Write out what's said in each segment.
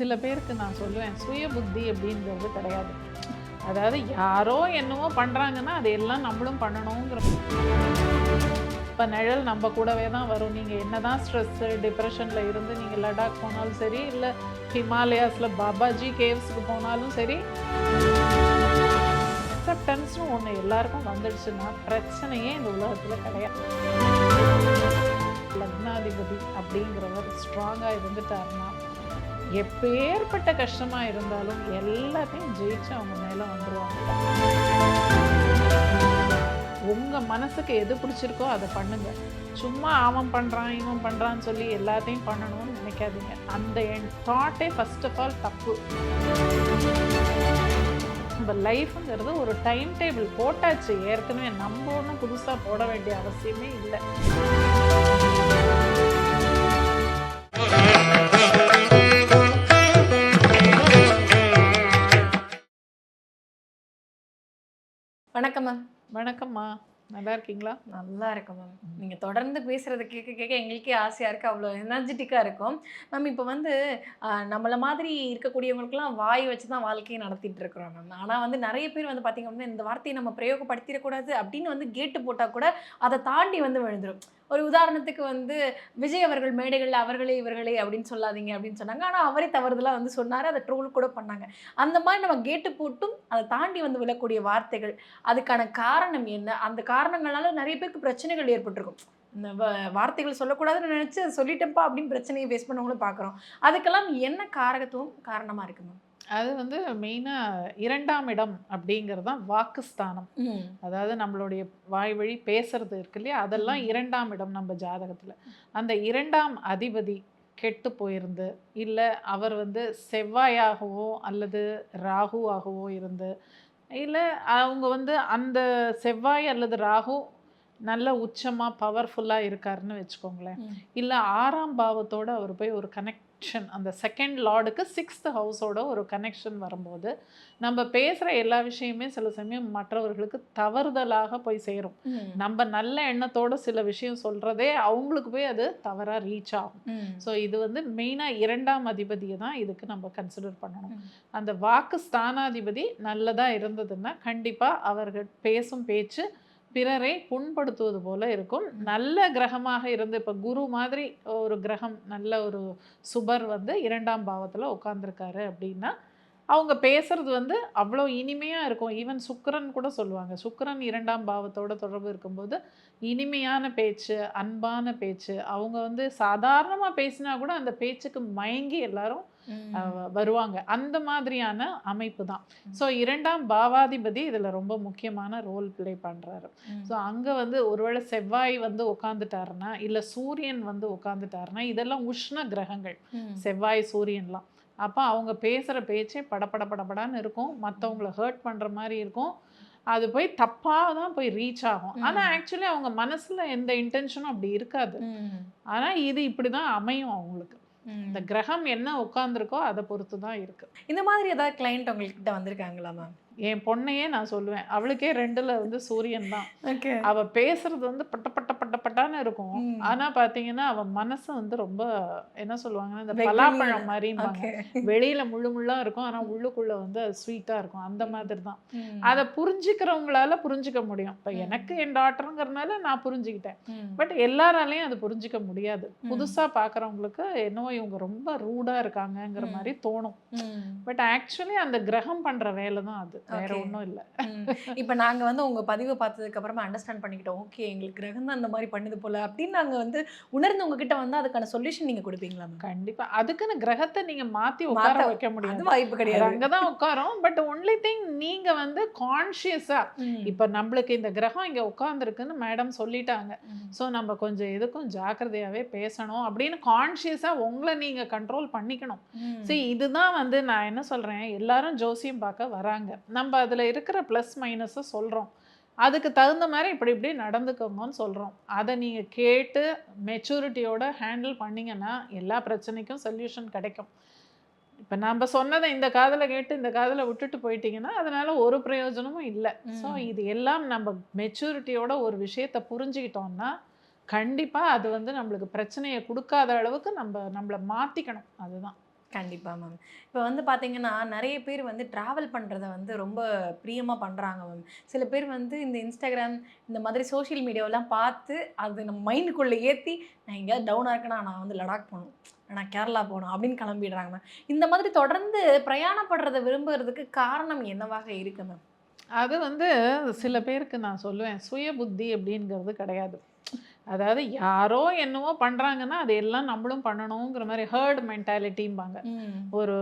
சில பேருக்கு நான் சொல்லுவேன் சுய புத்தி அப்படிங்கிறது கிடையாது. அதாவது யாரோ என்னவோ பண்ணுறாங்கன்னா அது எல்லாம் நம்மளும் பண்ணணுங்கிற இப்போ நிழல் நம்ம கூடவே தான் வரும். நீங்கள் என்ன தான் ஸ்ட்ரெஸ்ஸு டிப்ரெஷனில் இருந்து நீங்கள் லடாக் போனாலும் சரி இல்லை ஹிமாலயாஸில் பாபாஜி கேவ்ஸுக்கு போனாலும் சரி அக்செப்டன்ஸ்னு ஒன்று எல்லாருக்கும் வந்துடுச்சுன்னா பிரச்சனையே இந்த உலகத்தில் கிடையாது. லக்னாதிபதி அப்படிங்கிறவர் ஸ்ட்ராங்காக இருந்துட்டாருன்னா எப்பேற்பட்ட கஷ்டமாக இருந்தாலும் எல்லாத்தையும் ஜெயிச்சு அவங்க மேலே வந்துடுவாங்க உங்கள் மனசுக்கு எது பிடிச்சிருக்கோ அதை பண்ணுங்கள் சும்மா அவன் பண்ணுறான் இவன் பண்ணுறான்னு சொல்லி எல்லாத்தையும் பண்ணணும்னு நினைக்காதீங்க. அந்த என் தாட்டே ஃபர்ஸ்ட் ஆஃப் ஆல் தப்பு. நம்ம லைஃப்ங்கிறது ஒரு டைம் டேபிள் போட்டாச்சு. ஏற்கனவே நம்ம ஒன்றும் புதுசாக போட வேண்டிய அவசியமே இல்லை. வணக்கம் மேம் வணக்கம்மா நல்லா இருக்கீங்களா? நல்லா இருக்கும் மேம் நீங்கள் தொடர்ந்து பேசுகிறத கேட்க கேட்க எங்களுக்கே ஆசையாக இருக்குது அவ்வளோ எனர்ஜெட்டிக்காக இருக்கும். மேம் இப்போ வந்து நம்மள மாதிரி இருக்கக்கூடியவங்களுக்குலாம் வாய் வச்சு தான் வாழ்க்கையை நடத்திட்டு இருக்கிறோம் மேம் ஆனால் வந்து நிறைய பேர் வந்து பார்த்திங்க அப்படின்னா இந்த வார்த்தையை நம்ம பிரயோகப்படுத்திடக்கூடாது அப்படின்னு வந்து கேட்டு போட்டால் கூட அதை தாண்டி வந்து விழுந்துரும். ஒரு உதாரணத்துக்கு வந்து விஜய் அவர்கள் மேடைகளில் அவர்களே இவர்களே அப்படின்னு சொல்லாதீங்க அப்படின்னு சொன்னாங்க. ஆனால் அவரே தவறுதலாக வந்து சொன்னார். அதை ட்ரோல் கூட பண்ணாங்க. அந்த மாதிரி நம்ம கேட்டு போட்டும் அதை தாண்டி வந்து விழக்கூடிய வார்த்தைகள் அதுக்கான காரணம் என்ன? அந்த காரணங்களால நிறைய பேருக்கு பிரச்சனைகள் ஏற்பட்டிருக்கும். இந்த வ- வார்த்தைகள் சொல்லக்கூடாதுன்னு நினச்சி அதை சொல்லிட்டேன்ப்பா அப்படின்னு பிரச்சனையை ஃபேஸ் பண்ணவங்களும் பார்க்குறோம் அதுக்கெல்லாம் என்ன காரகத்துவம் காரணமாக இருக்குது மேம்? அது வந்து மெயினாக இரண்டாம் இடம் அப்படிங்கிறது தான் வாக்குஸ்தானம். அதாவது நம்மளுடைய வாய் வழி பேசுறது இருக்கு இல்லையா? அதெல்லாம். இரண்டாம் இடம் நம்ம ஜாதகத்தில். அந்த இரண்டாம் அதிபதி கெட்டு போயிருந்து இல்லை அவர் வந்து செவ்வாயாகவோ அல்லது ராகுவாகவோ இருந்து இல்லை அவங்க வந்து அந்த செவ்வாய் அல்லது ராகு நல்ல உச்சமாக பவர்ஃபுல்லாக இருக்காருன்னு வச்சுக்கோங்களேன். இல்லை ஆறாம் பாவத்தோட அவர் போய் ஒரு கனெக்ஷன் அந்த செகண்ட் லார்டுக்கு சிக்ஸ்த் ஹவுஸோட ஒரு கனெக்ஷன் வரும்போது நம்ம பேசுகிற எல்லா விஷயமே சில சமயம் மற்றவர்களுக்கு தவறுதலாக போய் சேரும். நம்ம நல்ல எண்ணத்தோட சில விஷயம் சொல்கிறதே அவங்களுக்கு போய் அது தவறாக ரீச் ஆகும். ஸோ இது வந்து மெயினாக இரண்டாம் அதிபதியை தான் இதுக்கு நம்ம கன்சிடர் பண்ணணும். அந்த வாக்கு ஸ்தானாதிபதி நல்லதாக இருந்ததுன்னா கண்டிப்பாக அவர்கள் பேசும் பேச்சு பிறரை புண்படுத்துவது போல இருக்கும். நல்ல கிரகமாக இருந்து இப்போ குரு மாதிரி ஒரு கிரகம் நல்ல ஒரு சுபர் வந்து இரண்டாம் பாவத்தில் உட்காந்துருக்காரு அப்படின்னா அவங்க பேசுறது வந்து அவ்வளோ இனிமையாக இருக்கும். ஈவன் சுக்கரன் கூட சொல்லுவாங்க. சுக்கரன் இரண்டாம் பாவத்தோட தொடர்பு இருக்கும்போது இனிமையான பேச்சு அன்பான பேச்சு. அவங்க வந்து சாதாரணமாக பேசினா கூட அந்த பேச்சுக்கு மயங்கி எல்லாரும் வருவாங்க. அந்த மாதிரியான அமைப்பு தான். ஸோ இரண்டாம் பாவாதிபதி இதில் ரொம்ப முக்கியமான ரோல் ப்ளே பண்ணுறாரு ஸோ அங்கே வந்து ஒருவேளை செவ்வாய் வந்து உட்காந்துட்டாருன்னா இல்லை சூரியன் வந்து உட்காந்துட்டாருன்னா இதெல்லாம் உஷ்ண கிரகங்கள். செவ்வாய் சூரியன்லாம். அப்போ அவங்க பேசுகிற பேச்சே படபட படபடான்னு இருக்கும் மற்றவங்கள ஹர்ட் பண்ணுற மாதிரி இருக்கும். அது போய் தப்பாக தான் போய் ரீச் ஆகும். ஆனால் ஆக்சுவலி அவங்க மனசில் எந்த இன்டென்ஷனும் அப்படி இருக்காது. ஆனால் இது இப்படி தான் அமையும் அவங்களுக்கு. இந்த கிரகம் என்ன உட்காந்துருக்கோ அதை பொறுத்து தான் இருக்கு. இந்த மாதிரி ஏதாவது கிளைண்ட் உங்கள்கிட்ட வந்திருக்காங்களா மேம் என் பொண்ணையே நான் சொல்லுவேன். அவளுக்கே ரெண்டுல வந்து சூரியன் தான். ஓகே அவ பேசுறது வந்து பட்ட பட்ட பட்ட பட்டான்னு இருக்கும். ஆனா பாத்தீங்கன்னா அவ மனசு வந்து ரொம்ப என்ன சொல்லுவாங்கன்னா இந்த. பலாப்பழம் ஓகே. வெளியில முள்ளு முள்ளா இருக்கும். ஆனா உள்ளுக்குள்ள வந்து அது ஸ்வீட்டா இருக்கும். அந்த மாதிரி தான் அதை புரிஞ்சுக்கிறவங்களால புரிஞ்சுக்க முடியும். இப்ப. எனக்கு என் டாக்டருங்கிறதுனால நான் புரிஞ்சுக்கிட்டேன். பட் எல்லாராலையும் அது புரிஞ்சுக்க முடியாது. புதுசா பாக்குறவங்களுக்கு என்னவோ இவங்க ரொம்ப ரூடா இருக்காங்கங்கிற. மாதிரி தோணும். பட் ஆக்சுவலி அந்த கிரகம் பண்ற வேலை தான் அது. வேற. ஒண்ணும் இல்ல. இப்போ நாங்க வந்து உங்க பதிவை பார்த்ததுக்கு அப்புறமா அண்டர்ஸ்டாண்ட் பண்ணிக்கிட்டோம். ஓகே எங்களுக்கு கிரகம் தான் அந்த மாதிரி பண்ணுது போல அப்படின்னு நாங்க வந்து உணர்ந்து உங்ககிட்ட வந்து அதுக்கான சொல்யூஷன் நீங்க கொடுப்பீங்களா மேம் கண்டிப்பா. அதுக்குன்னு கிரகத்தை நீங்க மாத்தி உட்கார வைக்க முடியாது. வாய்ப்பு கிடையாது. அங்கதான் உட்காரும். பட் ஒன்லி திங் நீங்க வந்து கான்ஷியஸா ம். இப்ப நம்மளுக்கு இந்த கிரகம் இங்க உட்கார்ந்துருக்குன்னு மேடம் சொல்லிட்டாங்க. ஸோ நம்ம கொஞ்சம் எதுக்கும் ஜாக்கிரதையாவே பேசணும் அப்படின்னு கான்ஷியஸா உங்களை நீங்க கண்ட்ரோல் பண்ணிக்கணும். சரி இதுதான் வந்து நான் என்ன சொல்றேன்? எல்லாரும் ஜோசியம் பார்க்க வராங்க. நம்ம அதுல இருக்கிற ப்ளஸ் மைனஸை சொல்றோம். அதுக்கு தகுந்த மாதிரி இப்படி இப்படி நடந்துக்கோங்கன்னு சொல்கிறோம் அதை நீங்கள் கேட்டு மெச்சூரிட்டியோட ஹேண்டில் பண்ணீங்கன்னா எல்லா பிரச்சனைக்கும் சொல்யூஷன் கிடைக்கும். இப்போ நம்ம சொன்னதை இந்த காதில் கேட்டு இந்த காதில் விட்டுட்டு போயிட்டீங்கன்னா அதனால ஒரு பிரயோஜனமும் இல்லை. ஸோ. இது எல்லாம் நம்ம மெச்சூரிட்டியோட ஒரு விஷயத்தை புரிஞ்சுக்கிட்டோம்னா கண்டிப்பாக அது வந்து நம்மளுக்கு பிரச்சனையை கொடுக்காத அளவுக்கு நம்ம நம்மளை மாற்றிக்கணும் அதுதான். கண்டிப்பாக மேம் இப்போ வந்து பார்த்தீங்கன்னா நிறைய பேர் வந்து ட்ராவல் பண்ணுறத வந்து ரொம்ப பிரியமாக பண்ணுறாங்க மேம் சில பேர் வந்து இந்த இன்ஸ்டாகிராம் இந்த மாதிரி சோஷியல் மீடியாவெல்லாம் பார்த்து அது நம்ம மைண்டுக்குள்ளே ஏற்றி நான் எங்கேயாவது டவுனாக இருக்கேன்னா நான் வந்து லடாக் போகணும். நான் கேரளா போகணும். அப்படின்னு கிளம்பிடுறாங்க மேம் இந்த மாதிரி தொடர்ந்து பிரயாணப்படுறத விரும்புகிறதுக்கு காரணம் என்னவாக இருக்கு மேம் அது வந்து சில பேருக்கு நான் சொல்லுவேன் சுய புத்தி அப்படிங்கிறது கிடையாது. அதாவது யாரோ என்னவோ பண்ணுறாங்கன்னா அது எல்லாம் நம்மளும் பண்ணணுங்கிற மாதிரி ஹேர்ட் மென்டாலிட்டிம்பாங்க ஒரு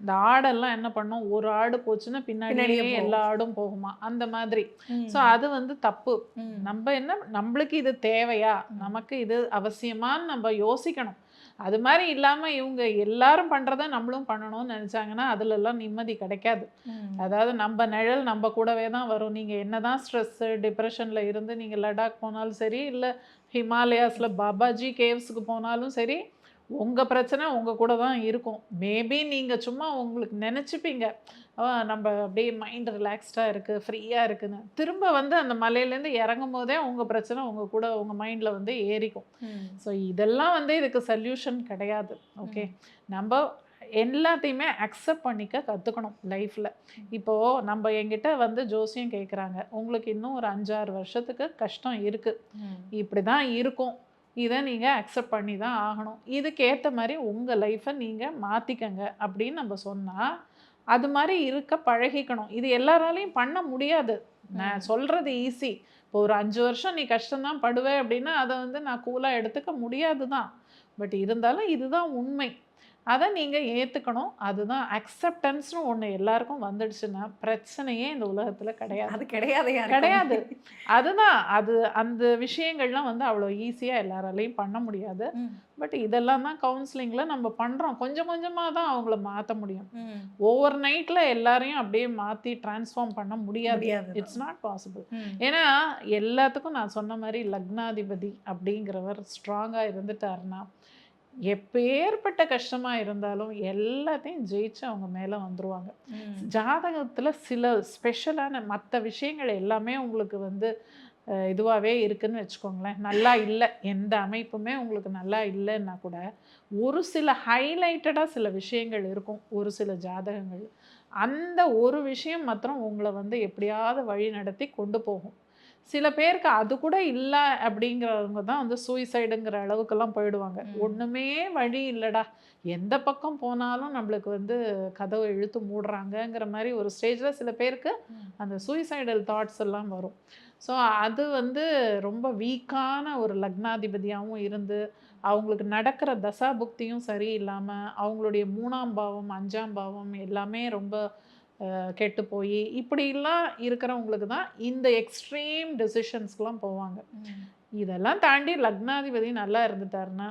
இந்த ஆடெல்லாம் என்ன பண்ணும்? ஒரு ஆடு போச்சுன்னா பின்னாடியே. எல்லா ஆடும் போகுமா? அந்த மாதிரி. ஸோ அது வந்து தப்பு. நம்ம என்ன நம்மளுக்கு இது தேவையா? நமக்கு இது அவசியமான்னு நம்ம யோசிக்கணும். அது மாதிரி இல்லாமல் இவங்க எல்லாரும் பண்ணுறத நம்மளும் பண்ணணும்னு நினச்சாங்கன்னா அதுலெல்லாம் நிம்மதி கிடைக்காது. அதாவது நம்ம நிழல் நம்ம கூடவே தான் வரும். நீங்கள் என்னதான் ஸ்ட்ரெஸ்ஸு டிப்ரெஷனில் இருந்து நீங்கள் லடாக் போனாலும் சரி இல்லை ஹிமாலயாஸில் பாபாஜி கேவ்ஸுக்கு போனாலும் சரி உங்கள் பிரச்சனை உங்கள் கூட தான் இருக்கும். மேபி நீங்கள் சும்மா உங்களுக்கு நினச்சிப்பீங்க. நம்ம அப்படியே மைண்ட் ரிலாக்ஸ்டாக இருக்குது ஃப்ரீயாக இருக்குன்னு. திரும்ப வந்து அந்த மலையிலேருந்து இறங்கும் போதே உங்கள் பிரச்சனை உங்கள் கூட உங்கள் மைண்டில் வந்து ஏறிக்கும். ஸோ இதெல்லாம் வந்து இதுக்கு சொல்யூஷன் கிடையாது. ஓகே நம்ம எல்லாத்தையுமே அக்செப்ட் பண்ணிக்க கற்றுக்கணும் லைஃப்பில் இப்போது நம்ம எங்கிட்ட வந்து ஜோசியம் கேட்குறாங்க உங்களுக்கு இன்னும் ஒரு அஞ்சாறு வருஷத்துக்கு கஷ்டம் இருக்குது இப்படி தான் இருக்கும். இதை நீங்கள் அக்செப்ட் பண்ணி தான் ஆகணும். இதுக்கேற்ற மாதிரி உங்கள் லைஃப்பை நீங்கள் மாற்றிக்கங்க அப்படின்னு நம்ம சொன்னால் அது மாதிரி இருக்க பழகிக்கணும். இது எல்லாராலையும் பண்ண முடியாது. நான் சொல்கிறது ஈஸி இப்போ ஒரு அஞ்சு வருஷம் நீ கஷ்டம்தான் படுவே அப்படின்னா அதை வந்து நான் கூலாக எடுத்துக்க முடியாது தான் பட் இருந்தாலும் இதுதான் உண்மை. அதை நீங்கள் ஏற்றுக்கணும் அதுதான் அக்செப்டன்ஸ்னு ஒன்று எல்லாருக்கும் வந்துடுச்சுன்னா பிரச்சனையே இந்த உலகத்தில் கிடையாது. அது கிடையாது கிடையாது. அதுதான். அது அந்த விஷயங்கள்லாம் வந்து அவ்வளோ ஈஸியாக எல்லாராலையும் பண்ண முடியாது. பட் இதெல்லாம் தான் கவுன்சிலிங்கில் நம்ம பண்ணுறோம் கொஞ்சம் கொஞ்சமாக தான் அவங்கள மாற்ற முடியும். ஓவர் நைட்டில் எல்லாரையும் அப்படியே மாற்றி டிரான்ஸ்ஃபார்ம் பண்ண முடியாது. முடியாது இட்ஸ் நாட் பாசிபிள் ஏன்னா எல்லாத்துக்கும் நான் சொன்ன மாதிரி லக்னாதிபதி அப்படிங்கிறவர் ஸ்ட்ராங்காக இருந்துட்டாருன்னா எப்பேற்பட்ட கஷ்டமாக இருந்தாலும் எல்லாத்தையும் ஜெயிச்சு அவங்க மேலே வந்துருவாங்க. ஜாதகத்தில் சில ஸ்பெஷலான மற்ற விஷயங்கள் எல்லாமே உங்களுக்கு வந்து இதுவாகவே இருக்குன்னு வச்சுக்கோங்களேன். நல்லா இல்லை எந்த அமைப்புமே உங்களுக்கு நல்லா இல்லைன்னா கூட ஒரு சில ஹைலைட்டடாக சில விஷயங்கள் இருக்கும் ஒரு சில ஜாதகங்கள். அந்த ஒரு விஷயம் மாத்திரம் உங்களை வந்து எப்படியாவது வழி நடத்தி கொண்டு போகும். சில பேருக்கு அது கூட இல்லை அப்படிங்கிறவங்க தான் வந்து சூசைடுங்கிற அளவுக்கெல்லாம் போயிடுவாங்க. ஒன்றுமே வழி இல்லைடா. எந்த பக்கம் போனாலும் நம்மளுக்கு வந்து கதவை இழுத்து மூடுறாங்கங்கிற மாதிரி ஒரு ஸ்டேஜில் சில பேருக்கு அந்த சூசைடல் தாட்ஸ் எல்லாம் வரும். ஸோ அது வந்து ரொம்ப வீக்கான ஒரு லக்னாதிபதியாகவும் இருந்து அவங்களுக்கு நடக்கிற தசாபுக்தியும் சரியில்லாமல் அவங்களுடைய மூணாம் பாவம் அஞ்சாம் பாவம் எல்லாமே ரொம்ப கெட்டு போய் இப்படிலாம் இருக்கிறவங்களுக்கு தான் இந்த எக்ஸ்ட்ரீம் டெசிஷன்ஸ்க்கெலாம் போவாங்க. இதெல்லாம் தாண்டி லக்னாதிபதி நல்லா இருந்துட்டாருன்னா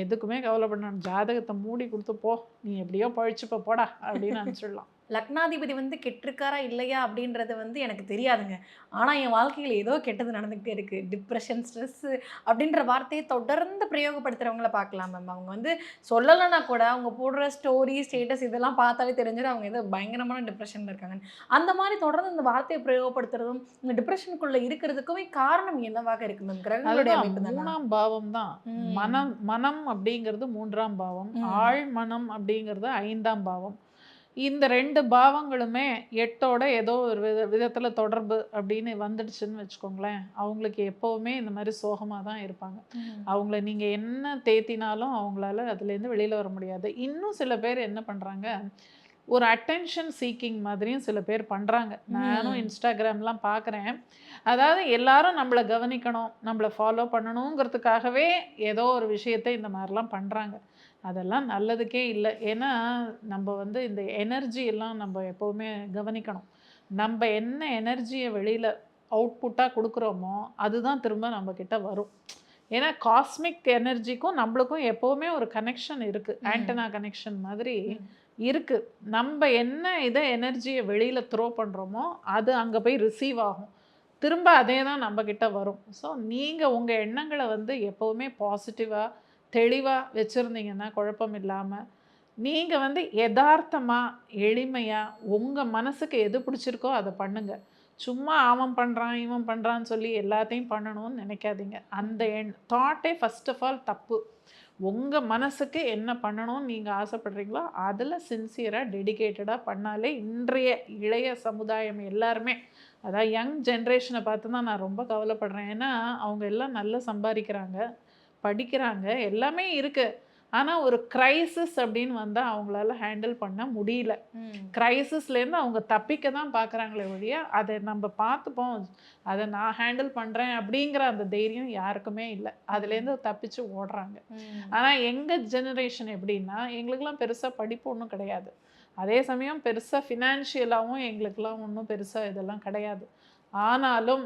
எதுக்குமே கவலைப்படணும் ஜாதகத்தை மூடி கொடுத்து போ. நீ எப்படியோ பழிச்சுப்ப போடா அப்படின்னு அனுப்பிச்சிடலாம். லக்னாதிபதி வந்து கெட்டிருக்காரா இல்லையா அப்படின்றது வந்து எனக்கு தெரியாதுங்க. ஆனால் என் வாழ்க்கையில் ஏதோ கெட்டது நடந்துக்கிட்டே இருக்குது டிப்ரெஷன் ஸ்ட்ரெஸ்ஸு அப்படின்ற வார்த்தையை தொடர்ந்து பிரயோகப்படுத்துகிறவங்கள பார்க்கலாம் மேம் அவங்க வந்து சொல்லலைன்னா கூட அவங்க போடுற ஸ்டோரி ஸ்டேட்டஸ் இதெல்லாம் பார்த்தாலே தெரிஞ்சிடும். அவங்க ஏதோ பயங்கரமான டிப்ரெஷனில் இருக்காங்க. அந்த மாதிரி தொடர்ந்து இந்த வார்த்தையை பிரயோகப்படுத்துறதும் இந்த டிப்ரெஷனுக்குள்ளே இருக்கிறதுக்குமே காரணம் என்னவாக இருக்கு மேம் கிரகங்களுடைய மூணாம் பாவம் தான். மனம் மனம் அப்படிங்கிறது மூன்றாம் பாவம். ஆழ் மனம் அப்படிங்கிறது ஐந்தாம் பாவம். இந்த ரெண்டு பாவங்களுமே எட்டோட ஏதோ ஒரு வித விதத்தில் தொடர்பு அப்படின்னு வந்துடுச்சுன்னு வச்சுக்கோங்களேன். அவங்களுக்கு எப்போவுமே இந்த மாதிரி சோகமாக தான் இருப்பாங்க. அவங்கள நீங்கள் என்ன தேத்தினாலும் அவங்களால அதுலேருந்து வெளியில் வர முடியாது. இன்னும் சில பேர் என்ன பண்ணுறாங்க ஒரு அட்டென்ஷன் சீக்கிங் மாதிரியும் சில பேர் பண்ணுறாங்க நானும். இன்ஸ்டாகிராம்லாம் பார்க்குறேன் அதாவது எல்லாரும் நம்மளை கவனிக்கணும் நம்மளை ஃபாலோ பண்ணணுங்கிறதுக்காகவே ஏதோ ஒரு விஷயத்தை இந்த மாதிரிலாம் பண்ணுறாங்க அதெல்லாம் நல்லதுக்கே இல்லை. ஏன்னா நம்ம வந்து இந்த எனர்ஜி எல்லாம் நம்ம எப்போவுமே கவனிக்கணும். நம்ம என்ன எனர்ஜியை வெளியில் அவுட்புட்டாக கொடுக்குறோமோ அதுதான் திரும்ப நம்ம கிட்ட வரும். ஏன்னா காஸ்மிக் எனர்ஜிக்கும் நம்மளுக்கும் எப்போவுமே ஒரு கனெக்ஷன் இருக்குது. ஆண்டனா கனெக்ஷன் மாதிரி. இருக்குது நம்ம என்ன இதை எனர்ஜியை வெளியில் த்ரோ பண்ணுறோமோ அது அங்கே போய் ரிசீவ் ஆகும். திரும்ப அதே தான் நம்மக்கிட்ட வரும். ஸோ நீங்கள் உங்கள் எண்ணங்களை வந்து எப்போவுமே பாசிட்டிவாக தெளிவாக வச்சுருந்தீங்கன்னா குழப்பம் இல்லாமல் நீங்கள் வந்து யதார்த்தமாக எளிமையாக உங்கள் மனசுக்கு எது பிடிச்சிருக்கோ அதை பண்ணுங்கள் சும்மா அவன் பண்ணுறான் இவன் பண்ணுறான்னு சொல்லி எல்லாத்தையும் பண்ணணும்னு நினைக்காதீங்க. அந்த எண் தாட்டே ஃபஸ்ட் ஆஃப் ஆல் தப்பு. உங்கள் மனசுக்கு என்ன பண்ணணும்னு நீங்கள் ஆசைப்படுறீங்களோ அதில் சின்சியராக டெடிகேட்டடாக பண்ணாலே இன்றைய இளைய சமுதாயம் எல்லாருமே அதான் யங் ஜென்ரேஷனை பார்த்து தான் நான் ரொம்ப கவலைப்படுறேன். ஏன்னா அவங்க எல்லாம் நல்லா சம்பாதிக்கிறாங்க படிக்கிறாங்க எல்லாமே இருக்குது ஆனால் ஒரு கிரைசிஸ் அப்படின்னு வந்தால் அவங்களால ஹேண்டில் பண்ண முடியல. கிரைசிஸ்லேருந்து அவங்க தப்பிக்க தான் பார்க்குறாங்களே ஒழிய அதை நம்ம பார்த்துப்போம். அதை நான் ஹேண்டில் பண்ணுறேன் அப்படிங்கிற அந்த தைரியம் யாருக்குமே இல்லை. அதுலேருந்து தப்பிச்சு ஓடுறாங்க. ஆனால் எங்கள் ஜெனரேஷன் எப்படின்னா எங்களுக்கெல்லாம் பெருசாக படிப்பு ஒன்றும் கிடையாது. அதே சமயம் பெருசாக ஃபினான்ஷியலாகவும் எங்களுக்கெல்லாம் ஒன்றும் பெருசாக இதெல்லாம் கிடையாது. ஆனாலும்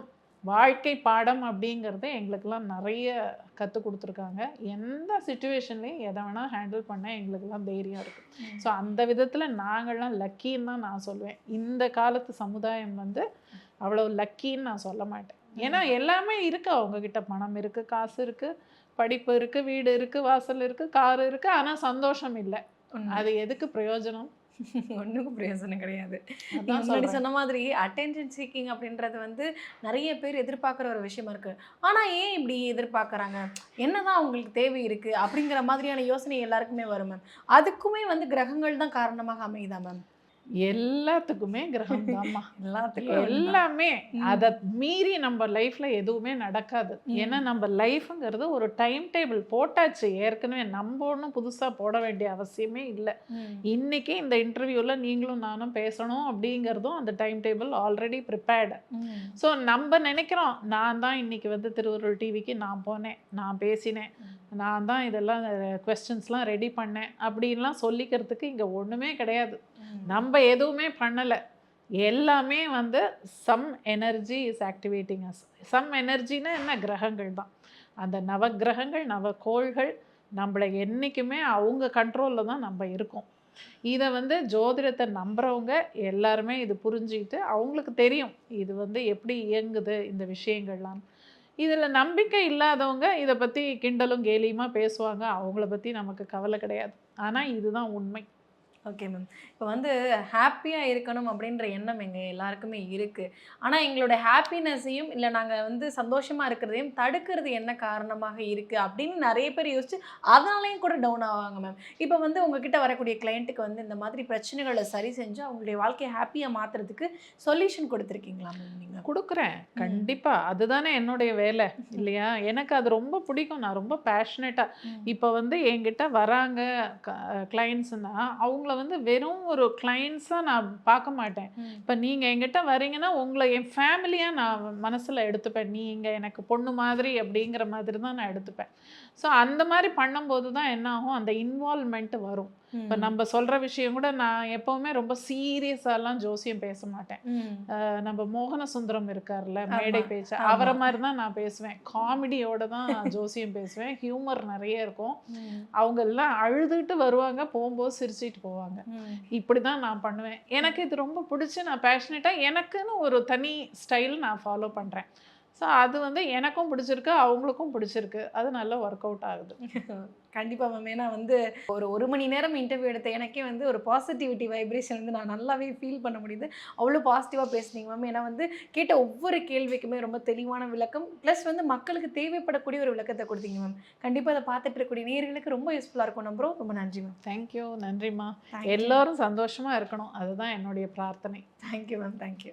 வாழ்க்கை பாடம் அப்படிங்கிறத எங்களுக்கெல்லாம் நிறைய கற்றுக் கொடுத்துருக்காங்க. எந்த சுச்சுவேஷன்லேயும் எதை வேணால் ஹேண்டில் பண்ண எங்களுக்கெல்லாம் தைரியம் இருக்குது ஸோ அந்த விதத்தில் நாங்கள்லாம் லக்கின்னு தான் நான் சொல்லுவேன். இந்த காலத்து சமுதாயம் வந்து அவ்வளோ லக்கின்னு நான் சொல்ல மாட்டேன். ஏன்னா எல்லாமே இருக்குது அவங்கக்கிட்ட பணம் இருக்குது காசு இருக்குது படிப்பு இருக்குது வீடு இருக்குது வாசல் இருக்குது கார் இருக்குது ஆனால் சந்தோஷம் இல்லை. அது எதுக்கு பிரயோஜனம்? ஒன்றுக்கும் பிரயோஜனம் கிடையாது. முன்னாடி. சொன்ன மாதிரி அட்டென்ஷன் சீக்கிங் அப்படின்றது வந்து நிறைய பேர் எதிர்பார்க்குற ஒரு விஷயமா இருக்கு. ஆனா ஏன் இப்படி எதிர்பார்க்கறாங்க? என்னதான் அவங்களுக்கு தேவை இருக்கு அப்படிங்கிற மாதிரியான யோசனை எல்லாருக்குமே வரும் மேம் அதுக்குமே வந்து கிரகங்கள் தான் காரணமாக அமையுதா மேம் எல்லாத்துக்குமே கிரகம் தாம்மா எல்லாத்துக்கும் எல்லாமே. அதை மீறி நம்ம லைஃப்ல எதுவுமே நடக்காது. ஏன்னா நம்ம லைஃப்ங்கிறது ஒரு டைம் டேபிள் போட்டாச்சு ஏற்கனவே நம்ம ஒன்றும் புதுசா போட வேண்டிய அவசியமே இல்லை. இன்னைக்கு இந்த இன்டர்வியூல நீங்களும் நானும் பேசணும் அப்படிங்கிறதும் அந்த time table already prepared. So நம்ம நினைக்கிறோம் நான் தான் இன்னைக்கு வந்து திருவருள் டிவிக்கு நான் போனேன் நான் பேசினேன் நான் தான் இதெல்லாம் கொஸ்டின்ஸ்லாம் ரெடி பண்ணேன் அப்படின்லாம் சொல்லிக்கிறதுக்கு இங்கே ஒன்றுமே கிடையாது. நம்ம எதுவுமே பண்ணலை. எல்லாமே வந்து some energy is activating as some எனர்ஜின்னா என்ன? கிரகங்கள் தான். அந்த நவக்கிரகங்கள் நவக்கோள்கள் நம்மளை என்றைக்குமே அவங்க கண்ட்ரோலில் தான் நம்ம இருக்கோம். இதை வந்து ஜோதிடத்தை நம்புகிறவங்க எல்லாருமே இது புரிஞ்சுக்கிட்டு அவங்களுக்கு தெரியும். இது வந்து எப்படி இயங்குது இந்த விஷயங்கள்லாம். இதில் நம்பிக்கை இல்லாதவங்க இதை பற்றி கிண்டலும் கேலியுமாக பேசுவாங்க. அவங்கள பற்றி நமக்கு கவலை கிடையாது. ஆனால் இதுதான் உண்மை. ஓகே மேம் இப்போ வந்து ஹாப்பியாக இருக்கணும் அப்படின்ற எண்ணம் எங்கள் எல்லாருக்குமே இருக்குது ஆனால் எங்களோட ஹாப்பினஸையும் இல்லை நாங்கள் வந்து சந்தோஷமாக இருக்கிறதையும் தடுக்கிறது என்ன காரணமாக இருக்குது அப்படின்னு நிறைய பேர் யோசிச்சு அதனாலையும் கூட டவுன் ஆவாங்க மேம் இப்போ வந்து உங்ககிட்ட வரக்கூடிய கிளையண்ட்டுக்கு வந்து இந்த மாதிரி பிரச்சனைகளை சரி செஞ்சு அவங்களுடைய வாழ்க்கையை ஹாப்பியாக மாற்றுறதுக்கு சொல்யூஷன் கொடுத்துருக்கீங்களா மேம் நீங்கள் கொடுக்குறேன். கண்டிப்பாக அதுதானே என்னுடைய வேலை இல்லையா? எனக்கு அது ரொம்ப பிடிக்கும். நான் ரொம்ப பேஷனேட்டாக இப்போ வந்து என்கிட்ட வராங்க கிளைண்ட்ஸ்னா அவங்கள வந்து வெறும் ஒரு கிளைண்ட்ஸாக நான் பார்க்க மாட்டேன். இப்போ நீங்கள் என்கிட்ட வரீங்கன்னா உங்களை என் ஃபேமிலியாக நான் மனசில் எடுத்துப்பேன். நீங்கள் எனக்கு பொண்ணு மாதிரி அப்படிங்கிற மாதிரி தான் நான் எடுத்துப்பேன். ஸோ அந்த மாதிரி பண்ணும்போது தான் என்ன ஆகும்? அந்த இன்வால்மெண்ட் வரும். இப்போ நம்ம சொல்கிற விஷயம் கூட நான் எப்போவுமே ரொம்ப சீரியஸாலாம் ஜோசியம் பேச மாட்டேன். நம்ம மோகன சுந்தரம் இருக்கார்ல மேடை பேச்சு. அவரை மாதிரி தான் நான் பேசுவேன். காமெடியோட தான் ஜோசியம் பேசுவேன். ஹியூமர் நிறைய இருக்கும். அவங்க எல்லாம் அழுதுகிட்டு வருவாங்க போகும்போது சிரிச்சிட்டு போவாங்க. இப்படி தான் நான் பண்ணுவேன். எனக்கு இது ரொம்ப பிடிச்சி நான் பேஷனேட்டாக எனக்குன்னு ஒரு தனி ஸ்டைல் நான் ஃபாலோ பண்ணுறேன் ஸோ அது வந்து எனக்கும் பிடிச்சிருக்கு அவங்களுக்கும் பிடிச்சிருக்கு. அது நல்லா ஒர்க் அவுட் ஆகுது. கண்டிப்பாக மேம் ஏன்னா வந்து ஒரு ஒரு மணி நேரம் இன்டர்வியூ எடுத்த எனக்கே வந்து ஒரு பாசிட்டிவிட்டி வைப்ரேஷன் வந்து நான் நல்லாவே ஃபீல் பண்ண முடியுது. அவ்வளோ பாசிட்டிவாக பேசுனீங்க மேம் ஏன்னா வந்து கேட்ட ஒவ்வொரு கேள்விக்குமே ரொம்ப தெளிவான விளக்கம் ப்ளஸ் வந்து மக்களுக்கு தேவைப்படக்கூடிய ஒரு விளக்கத்தை கொடுத்தீங்க மேம் கண்டிப்பாக அதை பார்த்துட்டு இருக்கக்கூடிய நேயர்களுக்கு ரொம்ப யூஸ்ஃபுல்லாக இருக்கும். நம்புறோம். ரொம்ப நன்றி மேம் தேங்க்யூ நன்றிம்மா எல்லாரும் எல்லாரும் சந்தோஷமாக இருக்கணும். அதுதான் என்னுடைய பிரார்த்தனை. Thank you ma'am thank you